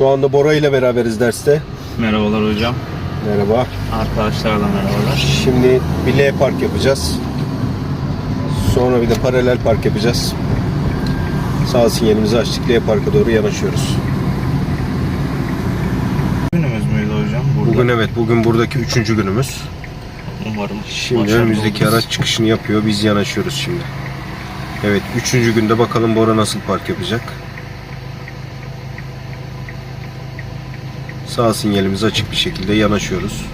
Şu anda Bora ile beraberiz derste. Merhabalar hocam. Merhaba. Arkadaşlara da merhabalar. Şimdi bir L park yapacağız. Sonra bir de paralel park yapacağız. Sağ sinyalimizi açtık. L parka doğru yanaşıyoruz. Günümüz müydü hocam? Burada. Bugün evet, bugün buradaki üçüncü günümüz. Umarım Şimdi önümüzdeki oluruz. araç çıkışını yapıyor. Biz yanaşıyoruz şimdi. Evet, üçüncü günde bakalım Bora nasıl park yapacak. Sağ sinyalimiz açık bir şekilde yanaşıyoruz.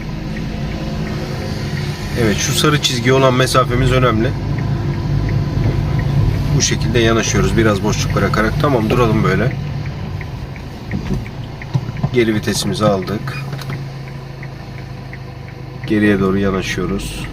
Evet, şu sarı çizgi olan mesafemiz önemli. Bu şekilde yanaşıyoruz. Biraz boşluk bırakarak. Tamam, duralım böyle. Geri vitesimizi aldık. Geriye doğru yanaşıyoruz.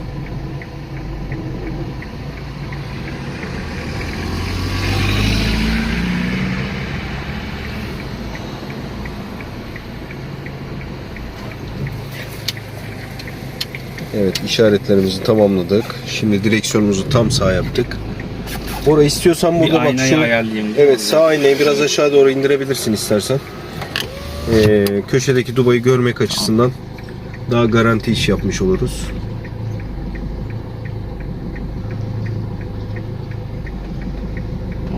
Evet işaretlerimizi tamamladık. Şimdi direksiyonumuzu tam sağ yaptık. Orayı istiyorsan burada bak aynayı şu. ayarlayayım. Evet sağ aynayı biraz aşağı doğru indirebilirsin istersen. Ee, köşedeki dubayı görmek açısından daha garanti iş yapmış oluruz.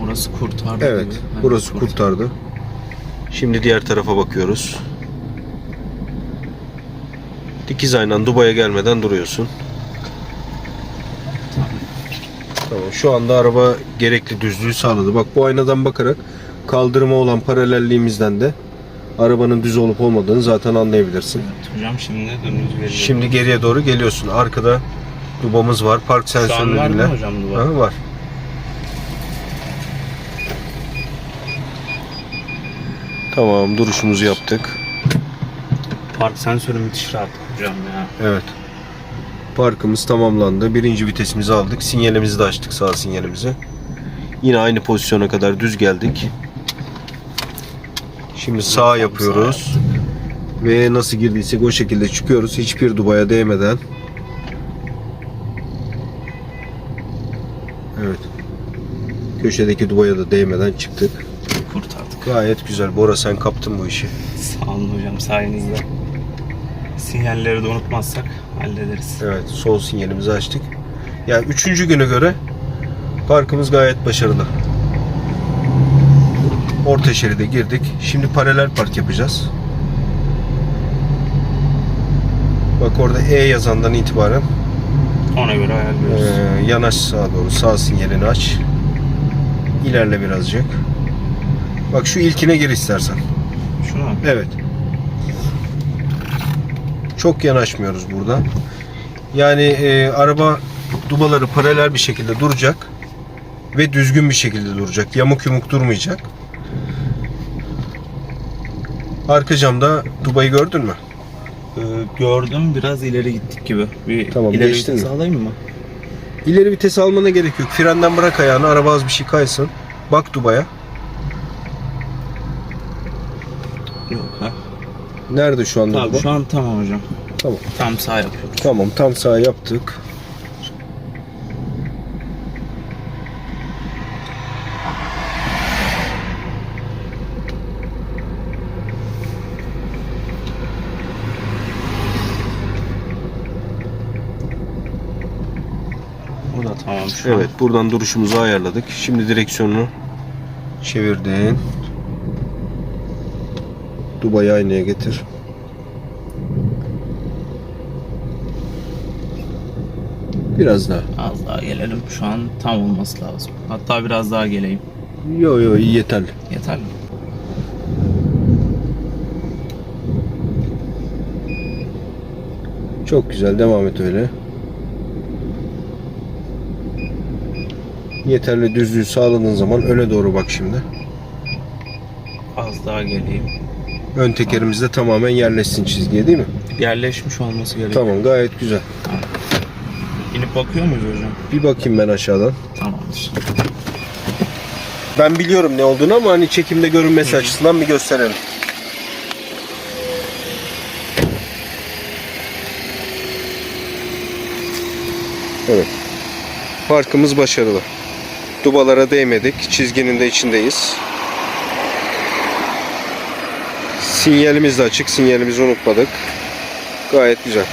Orası kurtardı. Evet, burası kurtardı. Şimdi diğer tarafa bakıyoruz. Dikiz aynan Dubai'ye gelmeden duruyorsun. Tamam. Şu anda araba gerekli düzlüğü sağladı. Bak bu aynadan bakarak kaldırıma olan paralelliğimizden de arabanın düz olup olmadığını zaten anlayabilirsin. Evet, hocam şimdi dönümüz geliyor. Şimdi geriye doğru geliyorsun. Arkada dubamız var. Park an var mı sensörleriyle. hocam duvar? Ha, var. Tamam duruşumuzu yaptık. Park sensörü müthiş rahat hocam ya. Evet. Parkımız tamamlandı. Birinci vitesimizi aldık. Sinyalimizi de açtık sağ sinyalimizi. Yine aynı pozisyona kadar düz geldik. Şimdi sağ yapıyoruz. Ve nasıl girdiysek o şekilde çıkıyoruz. Hiçbir dubaya değmeden. Evet. Köşedeki dubaya da değmeden çıktık. Kurtardık. Gayet güzel. Bora sen kaptın bu işi. Sağ olun hocam sayenizde. Sinyalleri de unutmazsak hallederiz. Evet, sol sinyalimizi açtık. Yani üçüncü güne göre parkımız gayet başarılı. Orta şeride girdik. Şimdi paralel park yapacağız. Bak orada E yazandan itibaren Ona göre ayarlıyoruz. eee, yanaş sağa doğru. Sağ sinyalini aç. İlerle birazcık. Bak şu ilkine gir istersen. Şunu mu? Evet. Çok yanaşmıyoruz burada. Yani e, araba dubaları paralel bir şekilde duracak ve düzgün bir şekilde duracak. Yamuk yumuk durmayacak. Arka camda dubayı gördün mü? Ee, gördüm biraz ileri gittik gibi. Bir Tamam, ileri geçtin vites mi? alayım mı? İleri vites almana gerek yok. Frenden bırak ayağını. Araba az bir şey kaysın. Bak dubaya. Yok ha. Nerede şu anda Tamam şu an tamam hocam. Tamam. Tam sağ yapıyoruz. Tamam tam sağ yaptık. Bu da tamam şu Evet buradan duruşumuzu ayarladık. Şimdi direksiyonu çevirdin. Dubai'yi aynaya getir. Biraz daha. Az daha gelelim. Şu an tam olması lazım. Hatta biraz daha geleyim. Yo yo iyi yeterli. Yeter mi? Çok güzel devam et öyle. Yeterli düzlüğü sağladığın zaman öne doğru bak şimdi. Az daha geleyim. Ön tekerimiz de tamamen yerleşsin çizgiye değil mi? Yerleşmiş olması gerekiyor. Tamam gayet güzel. İnip bakıyor muyuz hocam? Bir bakayım ben aşağıdan. Tamamdır. Ben biliyorum ne olduğunu ama hani çekimde görünmesi açısından bir gösterelim. Evet. Parkımız başarılı. Dubalara değmedik. Çizginin de içindeyiz. Sinyalimiz de açık. Sinyalimizi unutmadık. Gayet güzel.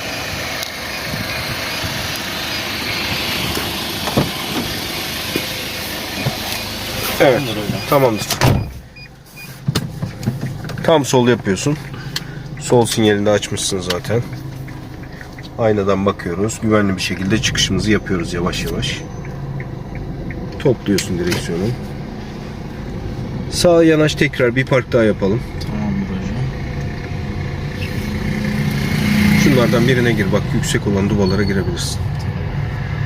Evet. Tamamdır. Tam sol yapıyorsun. Sol sinyalini de açmışsın zaten. Aynadan bakıyoruz. Güvenli bir şekilde çıkışımızı yapıyoruz yavaş yavaş. Topluyorsun direksiyonu. Sağa yanaş tekrar bir park daha yapalım. Tamamdır hocam. Şunlardan birine gir bak yüksek olan dubalara girebilirsin.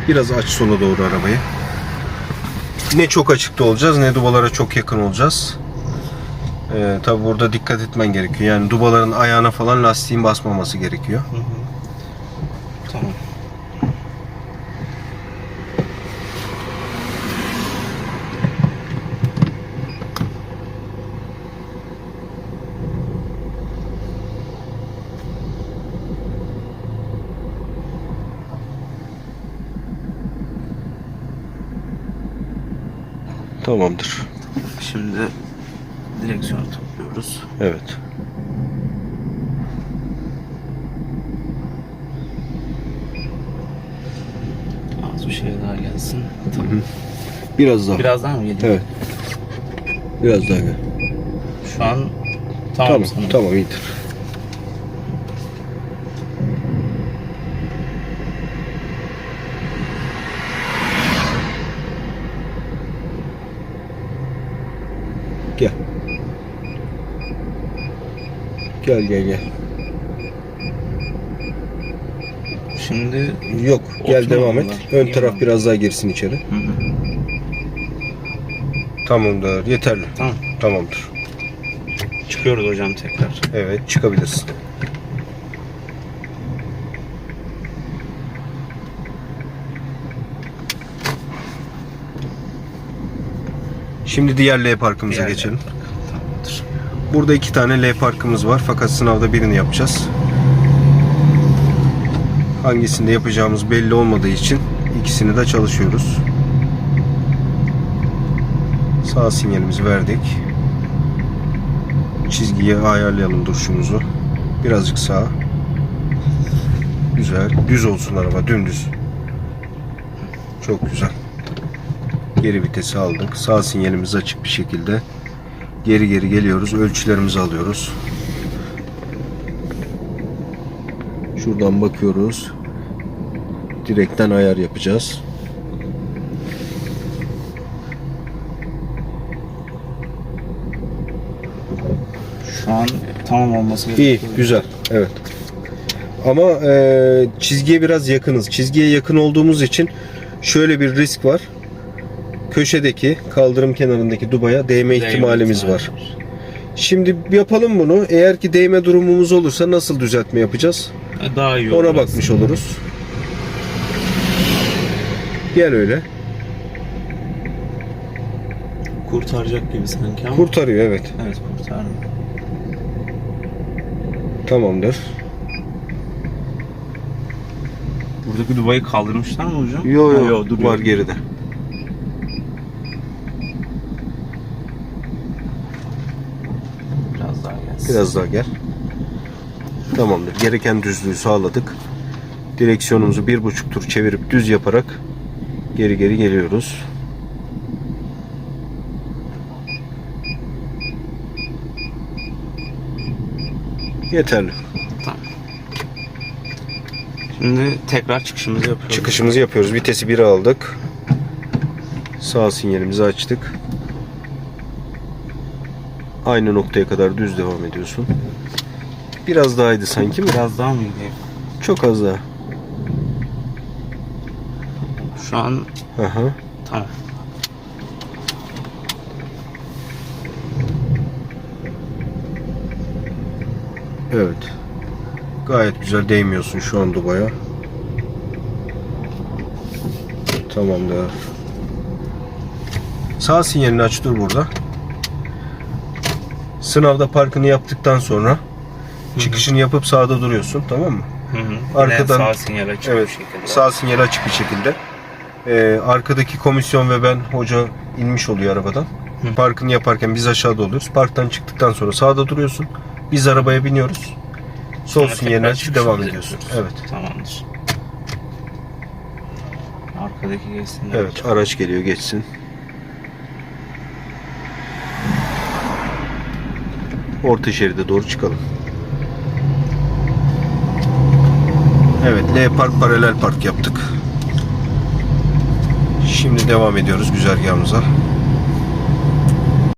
Biraz aç sola doğru arabayı. Ne çok açıkta olacağız ne dubalara çok yakın olacağız. Ee, tabi burada dikkat etmen gerekiyor. Yani dubaların ayağına falan lastiğin basmaması gerekiyor. Hı hı. Tamam. Tamamdır. Şimdi direksiyonu topluyoruz. Evet. Az bir şey daha gelsin. Tamam. Biraz daha. Biraz daha mı geliyor? Evet. Biraz daha gel. Şu an tamam, Tamam, sanırım. tamam iyidir. Gel. Gel gel. Şimdi Yok gel devam et. Ön taraf biraz daha girsin içeri. Hı hı. Tamamdır. Yeterli. Tamam. Tamamdır. Çıkıyoruz hocam tekrar. Evet çıkabilirsin. Şimdi diğer L parkımıza Diğer L geçelim. Tamamdır. Burada iki tane L parkımız var fakat sınavda birini yapacağız. Hangisinde yapacağımız belli olmadığı için ikisini de çalışıyoruz. Sağ sinyalimizi verdik. Çizgiye ayarlayalım duruşumuzu. Birazcık sağa. Güzel. Düz olsun araba. Dümdüz. Çok güzel. Geri vitesi aldık. Sağ sinyalimiz açık bir şekilde. Geri geri geliyoruz. Ölçülerimizi alıyoruz. Şuradan bakıyoruz. Direkten ayar yapacağız. Şu an tamam olması İyi, gerekiyor. güzel. Evet. Ama e, çizgiye biraz yakınız. Çizgiye yakın olduğumuz için şöyle bir risk var. Köşedeki kaldırım kenarındaki dubaya değme ihtimalimiz ihtimali var. Şimdi yapalım bunu. Eğer ki değme durumumuz olursa nasıl düzeltme yapacağız? E, Daha iyi olur Ona bakmış aslında. oluruz. Gel öyle. Kurtaracak gibi sanki ama. Kurtarıyor evet. Evet kurtardı. Tamamdır. Buradaki dubayı kaldırmışlar mı hocam? Yo Ha, yo, duruyor. var geride. Biraz daha gel. Tamamdır. Gereken düzlüğü sağladık. Direksiyonumuzu bir buçuk tur çevirip düz yaparak geri geri geliyoruz. Yeterli. Tamam. Şimdi tekrar çıkışımızı yapıyoruz. Çıkışımızı yapıyoruz. Vitesi 1'e aldık. Sağ sinyalimizi açtık. Aynı noktaya kadar düz devam ediyorsun. Biraz dahaydı sanki mi? Biraz daha mı gideyim? Çok az daha. Şu an Aha. tamam. Evet. Gayet güzel değmiyorsun şu an Dubai'ye. Tamamdır. Sağ sinyalini aç dur burada. Sınavda parkını yaptıktan sonra çıkışını yapıp sağda duruyorsun tamam mı? Hı hı. Arkadan- sağ sinyal açık Evet. bir şekilde. Sağ sinyali açık bir şekilde. Ee, arkadaki komisyon ve ben hoca inmiş oluyor arabadan. Hı. Parkını yaparken biz aşağıda oluyoruz. Parktan çıktıktan sonra sağda duruyorsun. Biz arabaya biniyoruz. Sol tekrar açıp devam ediyorsun. yapıyoruz. Evet. Tamamdır. Arkadaki geçsin. Evet araç geliyor geçsin. Orta şeride doğru çıkalım. Evet L park paralel park yaptık. Şimdi devam ediyoruz güzergahımıza.